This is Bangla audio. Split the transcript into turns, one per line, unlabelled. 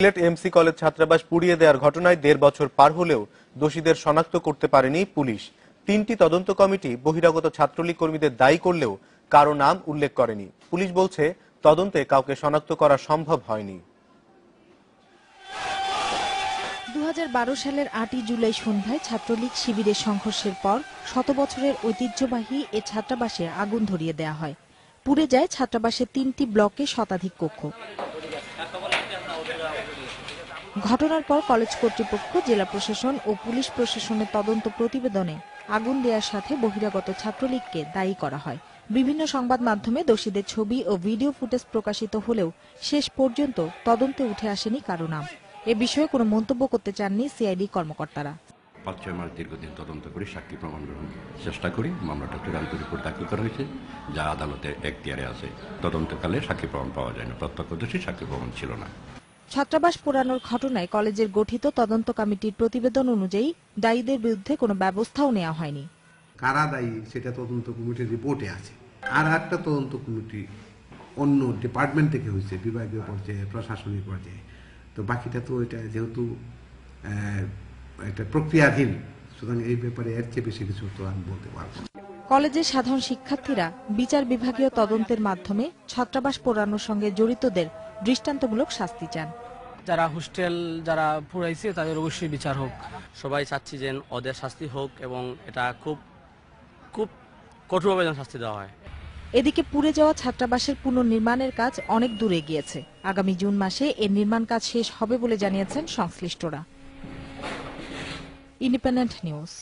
সিলেট এমসি কলেজ ছাত্রাবাস পুড়িয়ে দেওয়ার ঘটনায় দেড় বছর পার হলেও দোষীদের শনাক্ত করতে পারেনি পুলিশ। তিনটি তদন্ত কমিটি বহিরাগত ছাত্রলীগ কর্মীদের দায়ী করলেও কারও নাম উল্লেখ করেনি। পুলিশ বলছে, তদন্তে কাউকে শনাক্ত করা সম্ভব হয়নি।
দু হাজার বারো সালের আটই জুলাই সন্ধ্যায় ছাত্রলীগ শিবিরের সংঘর্ষের পর শত বছরের ঐতিহ্যবাহী এ ছাত্রাবাসে আগুন ধরিয়ে দেয়া হয়। পুড়ে যায় ছাত্রাবাসের তিনটি ব্লকে শতাধিক কক্ষ। ঘটনার পর কলেজ কর্তৃপক্ষ, জেলা প্রশাসন ও পুলিশ প্রশাসনের তদন্ত প্রতিবেদনে আগুন দেওয়ার সাথে বহিরাগত ছাত্রলীগকে দায়ী করা হয়। বিভিন্ন সংবাদ মাধ্যমে দোষীদের ছবি ও ভিডিও ফুটেজ প্রকাশিত হলেও শেষ পর্যন্ত তদন্তে উঠে আসেনি কারও নাম। এ বিষয়ে কোনো মন্তব্য করতে চাননি সিআইডি কর্মকর্তারা।
পাঁচ, ছয় মাস দীর্ঘদিন তদন্ত করে সাক্ষী প্রমাণ গ্রহণ চেষ্টা করি। মামলাটা চূড়ান্ত রিপোর্ট দাখিল করা হয়েছে, যা আদালতে এখতিয়ারে আছে। তদন্তকালে সাক্ষী প্রমাণ পাওয়া যায় না প্রত্যক্ষদর্শী সাক্ষী প্রমাণ ছিল না।
ছাত্রাবাস পোড়ানোর ঘটনায় কলেজের গঠিত তদন্ত কমিটির প্রতিবেদন অনুযায়ী দায়ীদের বিরুদ্ধে কোনো ব্যবস্থাও নেওয়া হয়নি।
কারা দায়ী সেটা তদন্ত কমিটির রিপোর্টে আছে। আর একটা তদন্ত কমিটি অন্য ডিপার্টমেন্ট থেকে হয়েছে বিভাগীয় পর্যায়ে প্রশাসনিক পর্যায়ে। তো বাকিটা তো এটা যেহেতু একটা প্রক্রিয়াধীন সুতরাং এই ব্যাপারে এর চেয়ে বেশি কিছু তো আমি বলতে পারব না।
কলেজের সাধারণ শিক্ষার্থীরা বিচার বিভাগীয় তদন্তের মাধ্যমে ছাত্রাবাস পোড়ানোর সঙ্গে জড়িতদের দৃষ্টান্তমূলক শাস্তি চান।
যারা হোস্টেল যারা পুরাইছে তাদের অবশ্যই বিচার হোক।
সবাই চাচ্ছি যে ওদের শাস্তি হোক এবং এটা খুব খুব কঠোরভাবে যেন শাস্তি দেওয়া হয়।
এদিকে পুড়ে যাওয়া ছাত্রাবাসের পুনর্নির্মাণের কাজ অনেক দূরে গিয়েছে আগামী জুন মাসে এর নির্মাণ কাজ শেষ হবে বলে জানিয়েছেন সংশ্লিষ্টরা। Independent News.